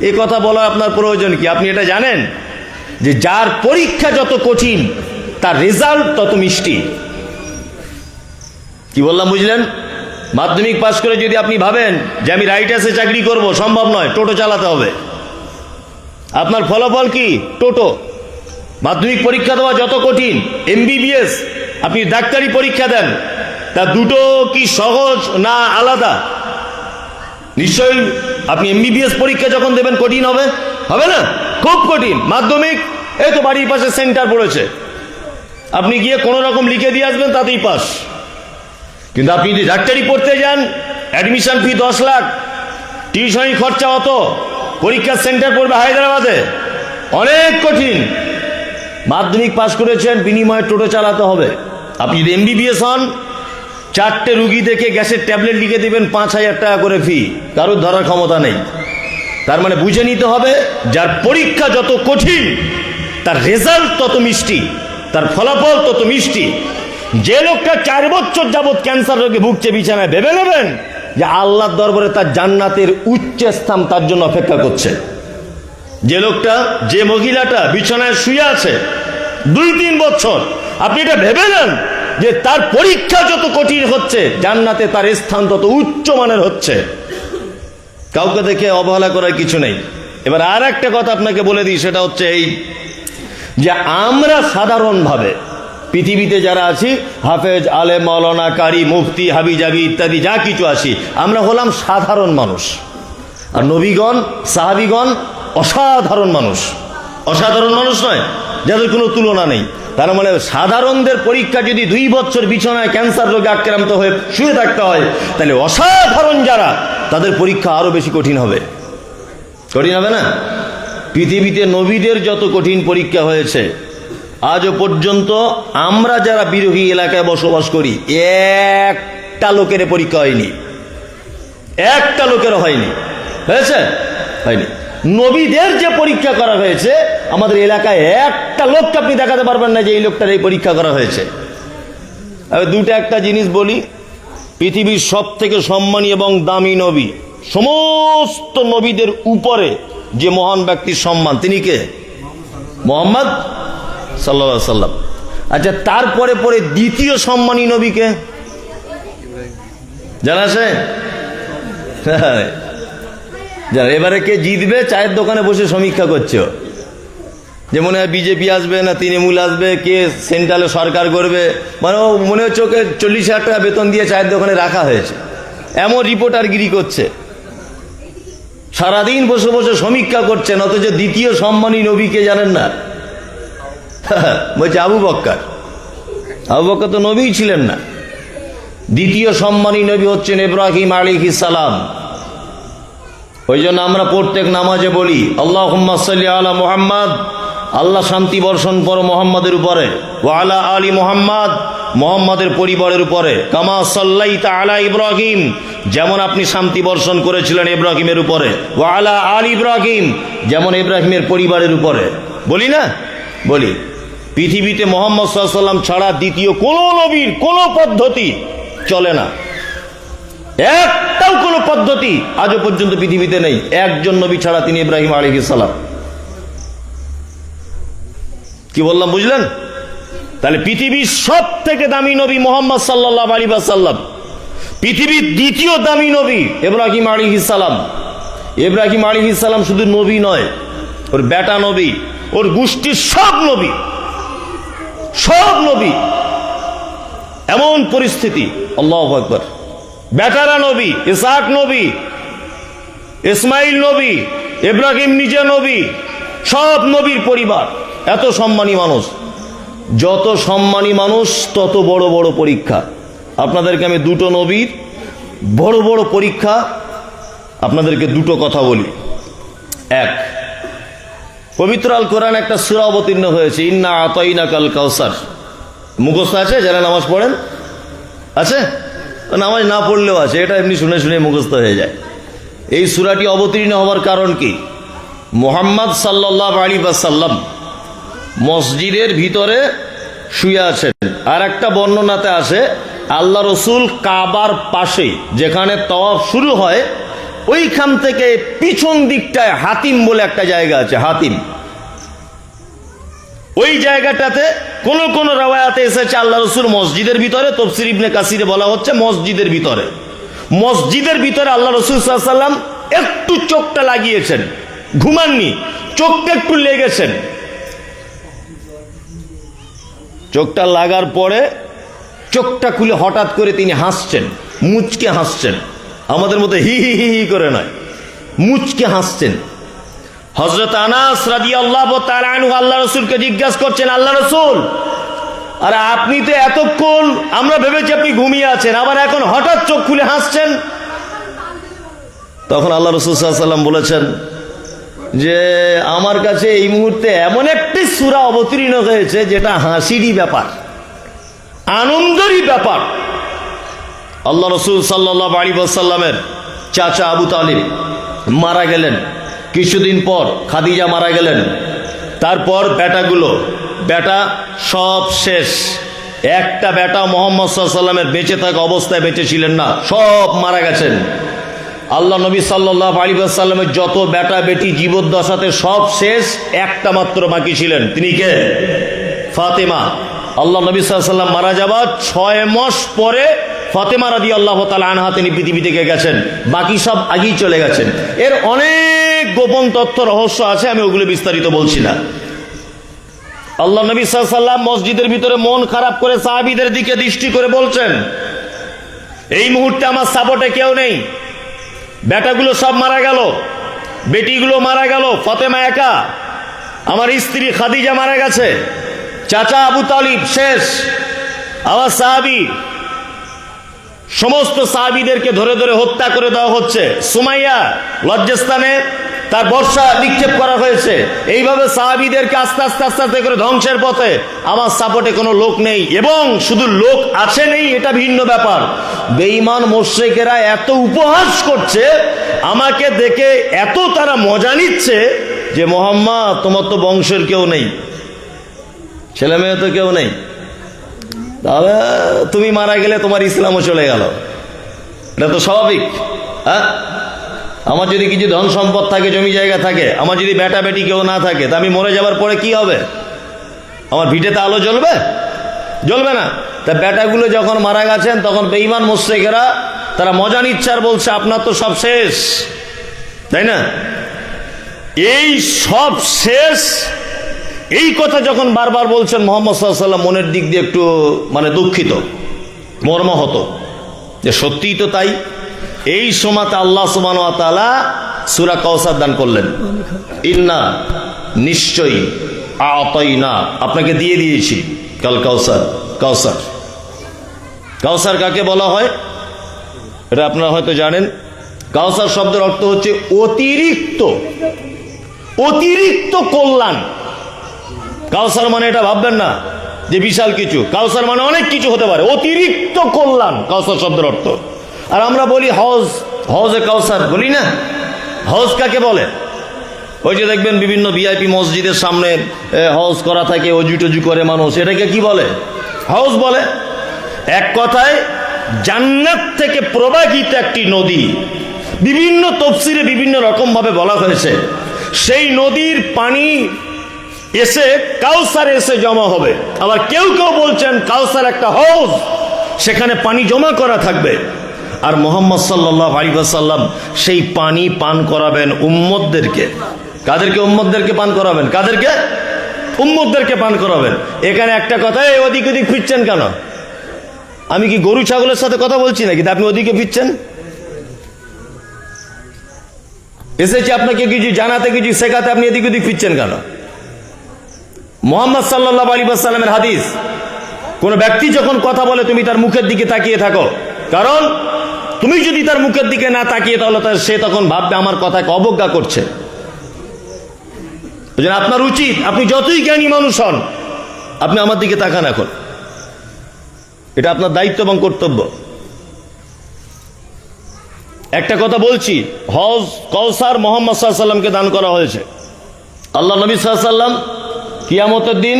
এ কথা বলা আপনার প্রয়োজন কি? আপনি এটা জানেন? যে যার পরীক্ষা যত কঠিন, তার রেজাল্ট তত মিষ্টি। কি বললাম, বুঝলেন? মাধ্যমিক পাশ করে যদি আপনি ভাবেন যে আমি রাইটার্সে চাকরি করব, সম্ভব নয়, টোটো চালাতে হবে। আপনার ফলাফল কি? টোটো। মাধ্যমিক পরীক্ষা দেওয়া যত কঠিন এমবিবিএস আপনি ডাক্তারি পরীক্ষা দেন, তা দুটো কি সহজ না আলাদা? নিশ্চয়ই আপনি এমবিবিএস পরীক্ষা যখন দেবেন, কঠিন হবে। হবে না? খুব কঠিন। মাধ্যমিক, এই তো বাড়ির পাশে সেন্টার পড়েছে। আপনি গিয়ে কোনো রকম লিখে দিয়ে আসবেন, তাতেই পাস। কিন্তু আপনি যদি ডাক্তারি পড়তে যান অ্যাডমিশন ফি দশ লাখ টিউশনি খরচা অত, পরীক্ষার সেন্টার পড়বে হায়দ্রাবাদে। অনেক কঠিন। মাধ্যমিক পাশ করেছেন, বিনিময়ে টোটো চালাতে হবে। আপনি যদি এমবিবিএস হন চারটে রুগী দেখে গ্যাসের ট্যাবলেট লিখে দিবেন পাঁচ হাজার টাকা করে ফি কারোর ধরার ক্ষমতা নেই। তার মানে বুঝে নিতে হবে, যার পরীক্ষা যত কঠিন, তার রেজাল্ট তত মিষ্টি, তার ফলাফল তত মিষ্টি। যে লোকটা চার বছর যাবৎ ক্যান্সার রোগে ভুগছে, বিছানায় ভেবে নেবেন যে আল্লাহর দরবারে তার জান্নাতের উচ্চ স্থান তার জন্য অপেক্ষা করছে। যে লোকটা, যে মহিলাটা বিছানায় শুয়ে আছে দুই তিন বছর, আপনি এটা ভেবে নেন যে তার পরীক্ষা যত কঠিন হচ্ছে, জান্নাতে তার স্থান তত উচ্চ মানের হচ্ছে। কাউকে দেখে অবহেলা করার কিছু নেই। এবার আর একটা কথা আপনাকে বলে দিই, সেটা হচ্ছে এই যে আমরা সাধারণভাবে পৃথিবীতে যারা আছি, হাফেজ আলে মৌলানা কারি, মুফতি, হাবিজাবি ইত্যাদি, যা কিছু আছি, আমরা হলাম সাধারণ মানুষ। আর নবীগণ, সাহাবিগণ অসাধারণ মানুষ। অসাধারণ মানুষ নয়, যাদের কোনো তুলনা নেই। তার মানে সাধারণদের পরীক্ষা যদি দুই বছর বিছানায় ক্যান্সার রোগে আক্রান্ত হয়ে শুয়ে থাকতে হয়, তাহলে অসাধারণ যারা, তাদের পরীক্ষা আরও বেশি কঠিন হবে। কঠিন হবে না? পৃথিবীতে নবীদের যত কঠিন পরীক্ষা হয়েছে, আজও পর্যন্ত আমরা যারা বিরোধী এলাকায় বসবাস করি, একটা লোকের পরীক্ষা হয়নি। একটা লোকের হয়নি। হয়েছে? হয়নি। নবীদের যে পরীক্ষা করা হয়েছে, আমাদের এলাকায় একটা লোককে আপনি দেখাতে পারবেন না যে এই লোকটার এই পরীক্ষা করা হয়েছে। আমি দুটো একটা জিনিস বলি, পৃথিবীর সব থেকে সম্মানী এবং দামি নবী, সমস্ত নবীদের উপরে যে মহান ব্যক্তির সম্মান, তিনি কে? মোহাম্মদ সাল্লা সাল্লাম আচ্ছা তারপরে পরে দ্বিতীয় সম্মানী নবীকে জানা আছে? যাও এবারে কে জিতবে? চায়ের দোকানে বসে সমীক্ষা করছে। যে মনে হয় বিজেপি আসবে না তৃণমূল আসবে, কে সেন্ট্রালে সরকার করবে? মানে ও মনে হচ্ছে ওকে চল্লিশ হাজার টাকা বেতন দিয়ে চায়ের দোকানে রাখা হয়েছে। এমন রিপোর্টারগিরি করছে। সারাদিন বসে বসে সমীক্ষা করছেন অথচ দ্বিতীয় সম্মানী নবীকে জানেন না? বলছে, আবু বক্কার। আবু বক্কর তো নবীই ছিলেন না। দ্বিতীয় সম্মানী নবী হচ্ছেন ইব্রাহিম আলী সালাম। ওই জন্য আমরা প্রত্যেক নামাজে বলি আল্লাহ সাল্লি আলা মোহাম্মদ। আল্লাহ শান্তি বর্ষণ করো মোহাম্মদের উপরে ও আলা মোহাম্মদ, মোহাম্মদের পরিবারের উপরে, কামা সাল্লাই আলা ইব্রাহিম, যেমন আপনি শান্তি বর্ষণ করেছিলেন ইব্রাহিমের উপরে ও আলা আল ইব্রাহিম, যেমন ইব্রাহিমের পরিবারের উপরে। বলি না? বলি। পৃথিবীতে মোহাম্মদ সাল্লাম ছাড়া দ্বিতীয় কোনো নবীর কোনো পদ্ধতি চলে না। একটাও কোনো পদ্ধতি আজও পর্যন্ত পৃথিবীতে নেই। একজন নবী ছাড়া তিনি ইব্রাহিম আলী সালাম। কি বললাম, বুঝলেন? তাহলে পৃথিবীর সব থেকে দামি নবী মোহাম্মদ সাল্লাহ আলী সাল্লাম পৃথিবীর দ্বিতীয় দামি নবী ইব্রাহিম আলী সালাম। ইব্রাহিম আলী সালাম শুধু নবী নয়, ওর বেটা নবী, ওর গোষ্ঠীর সব নবী সব নবী। এমন পরিস্থিতি, আল্লাহ আকবর। বেটারা নবী ইসাক নবী, ইসমাইল নবী, ইব্রাহিম নিজে নবী, সব নবীর পরিবার, এত সম্মানী মানুষ। যত সম্মানী মানুষ, তত বড় বড় পরীক্ষা। আপনাদেরকে আমি দুটো নবীর বড় বড় পরীক্ষা আপনাদেরকে দুটো কথা বলি। এক, পবিত্র আল কোরআন একটা সুরা অবতীর্ণ হয়েছে, ইন্না আতাইনা কাল কাউসার। মুখস্থ আছে? যারা নামাজ পড়েন? আছে? নামাজ না পড়লেও আছে, এটা এমনি শুনে শুনে মুখস্থ হয়ে যায়। এই সুরাটি অবতীর্ণ হওয়ার কারণ কি? মোহাম্মদ সাল্লাহ আলী সাল্লাম মসজিদের ভিতরে শুয়ে আছেন। আর একটা বর্ণনাতে আছে, আল্লাহ রসুল কাবার পাশে যেখানে তওয়াফ শুরু হয়, ওইখান থেকে পিছন দিকটায় হাতিম বলে একটা জায়গা আছে, হাতিম। ওই জায়গাটাতে কোন কোন রাওয়ায়াতে এসেছে আল্লাহ রসুল মসজিদের ভিতরে, তফসির ইবনে কাসিরে বলা হচ্ছে মসজিদের ভিতরে। মসজিদের ভিতরে আল্লাহ রসুল সাল্লাম একটু চোখটা লাগিয়েছেন, ঘুমাননি, চোখটা একটু লেগেছেন। চোখটা লাগার পরে চোখটা খুলে হঠাৎ করে তিনি হাসছেন, মুচকে হাসছেন। আমাদের মতো হি হি হি হি করে নয়, মুচকে হাসছেন। হজরত আনাস রাজি আল্লাহ আল্লাহ রসুলকে জিজ্ঞাসা করছেন, আল্লাহ রসুল, আরে আপনি তো এতক্ষণ আমরা ভেবেছি আপনি ঘুমিয়ে আছেন, আবার এখন হঠাৎ চোখ খুলে হাসছেন? তখন আল্লাহ রসুল বলেছেন যে, আমার কাছে এই মুহূর্তে এমন একটি সুরা অবতীর্ণ হয়েছে যেটা হাসিরই ব্যাপার, আনন্দেরই ব্যাপার। আল্লাহ রসুল সাল্লাহ আলী সাল্লামের চাচা আবু তালিব মারা গেলেন। কিছুদিন পর খাদিজা মারা গেলেন। তারপর বেটাগুলো বেটা সব শেষ। একটা বেটা মোহাম্মদ সাল্লামের বেঁচে থাকা অবস্থায় বেঁচে ছিলেন না, সব মারা গেছেন। আল্লাহ নবী সাল্লাহ আলী সাল্লামের যত বেটা বেটি জীবদ্দশাতে সব শেষ, একটা মাত্র বাকি ছিলেন। তিনি কে? ফাতেমা। আল্লাহ নবী সাল্লাম মারা যাবার ছয় মাস পরে ফাতেমা রাদি আল্লাহ তালা আনহা তিনি পৃথিবী থেকে গেছেন। বাকি সব আগেই চলে গেছেন। এর অনেক গোপন তথ্য, রহস্য আছে, আমি ওগুলো বিস্তারিত বলছি না। আল্লাহ নবী সাল্লাম মসজিদের ভিতরে মন খারাপ করে সাহাবিদের দিকে দৃষ্টি করে বলছেন, এই মুহূর্তে আমার সাপোর্টে কেউ নেই। বেটাগুলো সব মারা গেল, বেটিগুলো মারা গেল, ফতেমা একা, আমার স্ত্রী খাদিজা মারা গেছে, চাচা আবু তালিব শেষ। আবার সাহাবি, সমস্ত সাহাবিদেরকে ধরে ধরে হত্যা করে দেওয়া হচ্ছে। সুমাইয়া লজ্জাস্থানে তার বর্ষা নিক্ষেপ করা হয়েছে। এইভাবে সাহাবিদেরকে আস্তে আস্তে আস্তে আস্তে করে ধ্বংসের পথে আমার সাপোর্টে কোনো লোক নেই এবং শুধু লোক আছে নেই, এটা ভিন্ন ব্যাপার। বেঈমান মোর্শেকেরা এত উপহাস করছে, আমাকে দেখে এত তারা মজা নিচ্ছে যে মোহাম্মদ, তোমার তো বংশের কেউ নেই। ছেলে মেয়ে তো কেউ নেই। তাহলে তুমি মারা গেলে তোমার ইসলামও চলে গেল। এটা তো স্বাভাবিক হ্যাঁ? আমার যদি কিছু ধন সম্পদ থাকে, জমি জায়গা থাকে, আমার যদি বেটা বেটি কেউ না থাকে, তা আমি মরে যাবার পরে কি হবে? আমার ভিটেতে আলো জ্বলবে? জ্বলবে না। তা বেটাগুলো যখন মারা গেছেন, তখন বেইমান মোস্তেকেরা তারা মজা নিচ্ছে আর বলছে, আপনার তো সব শেষ। তাই না? এই সব শেষ? এই কথা যখন বারবার বলছেন মোহাম্মদ সাল্লাম মনের দিক দিয়ে একটু মানে দুঃখিত, মর্মাহত। যে সত্যিই তো তাই। এই সময়তে আল্লাহ সুমান সুরা কৌসার দান করলেন। ইন্না নিশ্চয়ই আতই না আপনাকে দিয়ে দিয়েছি, কাল কাউসার কাউসার কাউসার কাকে বলা হয়? এটা আপনারা হয়তো জানেন। কাউসার শব্দের অর্থ হচ্ছে অতিরিক্ত অতিরিক্ত কল্যাণ। কাউসার মানে এটা ভাববেন না, যে বিশাল কিছু। কাউসার মানে অনেক কিছু হতে পারে, অতিরিক্ত কল্যাণ কাউসার শব্দের অর্থ। আর আমরা বলি হজ হজে কাউসার বলি না? হজ কাকে বলে? ওই যে দেখবেন বিভিন্ন ভিআইপি মসজিদের সামনে এ, হজ করা থাকে অজু টজু করে মানুষ। এটাকে কি বলে? হজ বলে। এক কথায় জান্নাত থেকে প্রবাহিত একটি নদী। বিভিন্ন তফসিরে বিভিন্ন রকম ভাবে বলা হয়েছে। সেই নদীর পানি এসে কাউসার এসে জমা হবে। আবার কেউ কেউ বলছেন কাউসার একটা হৌজ সেখানে পানি জমা করা থাকবে। আর মোহাম্মদ সাল্লাহ আলিবাসাল্লাম সেই পানি পান করাবেন উম্মদদেরকে কাদেরকে উম্মদদেরকে পান করাবেন? কাদেরকে? উম্মদদেরকে পান করাবেন। এখানে একটা কথা ওদিক ওদিক ফিরছেন কেন? আমি কি গরু ছাগলের সাথে কথা বলছি নাকি? আপনি ওদিকে ফিরছেন? এসেছি আপনাকে কিছু জানাতে, কিছু শেখাতে, আপনি এদিক ওদিক ফিরছেন কেন? মোহাম্মদ সাল্লাহ আলী সাল্লামের হাদিস, কোন ব্যক্তি যখন কথা বলে, তুমি তার মুখের দিকে তাকিয়ে থাকো। কারণ তুমি যদি তার মুখের দিকে না তাকিয়ে তাহলে সে তখন ভাববে আমার কথাকে অবজ্ঞা করছে। আপনার উচিত, আপনি যতই জ্ঞানী মানুষ হন, আপনি আমার দিকে তাকান এখন। এটা আপনার দায়িত্ব এবং কর্তব্য। একটা কথা বলছি, হজ কৌসার মোহাম্মদ সাল্লামকে দান করা হয়েছে। আল্লাহ নবী সাল্লাম কিয়ামতের দিন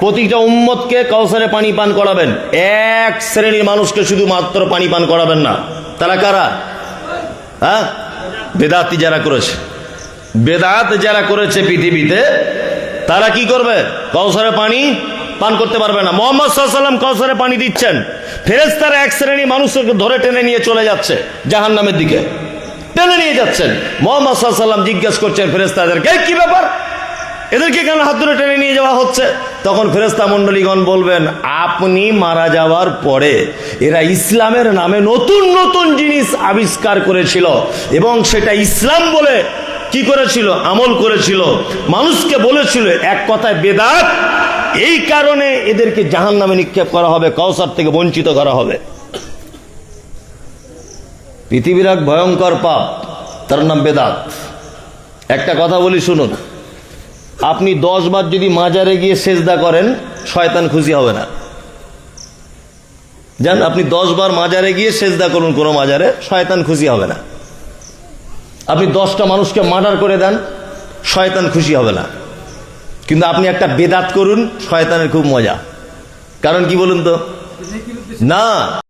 প্রতিটা উম্মতকে কাউসারে পানি পান করাবেন। এক শ্রেণির মানুষকে শুধুমাত্র পানি পান করাবেন না। তারা কারা? হ্যাঁ? বেদাতি যারা করেছে। বেদাত যারা করেছে পৃথিবীতে, তারা কি করবে? কৌসরে পানি পান করতে পারবে না। মোহাম্মদ সাল্লাম কৌসরে পানি দিচ্ছেন। ফেরেস্তারা এক শ্রেণি মানুষকে ধরে টেনে নিয়ে চলে যাচ্ছে জাহান নামের দিকে। টেনে নিয়ে যাচ্ছেন। মোহাম্মদ সাল্লাম জিজ্ঞেস করছেন ফেরেস্তাদেরকে "এই কি ব্যাপার? এদেরকে কেন হাত ধরে টেনে নিয়ে যাওয়া হচ্ছে? তখন ফেরেস্তা মন্ডলীগণ বলবেন, আপনি মারা যাওয়ার পরে এরা ইসলামের নামে নতুন নতুন জিনিস আবিষ্কার করেছিল এবং সেটা ইসলাম বলে কি করেছিল? আমল করেছিল। মানুষকে বলেছিল, এক কথায় বেদাত, এই কারণে এদেরকে জাহান নামে নিক্ষেপ করা হবে কৌসার থেকে বঞ্চিত করা হবে। পৃথিবীর এক ভয়ঙ্কর পাপ, তার নাম বেদাত। একটা কথা বলি শুনুন। আপনি দশ বার যদি মাজারে গিয়ে সেজদা করেন, শয়তান খুশি হবে না। জান, আপনি দশ বার মাজারে গিয়ে সেজদা করুন কোনো মাজারে, শয়তান খুশি হবে না। আপনি দশটা মানুষকে মার্ডার করে দেন, শয়তান খুশি হবে না। কিন্তু আপনি একটা বেদাত করুন, শয়তানের খুব মজা। কারণ কি বলুন তো? না।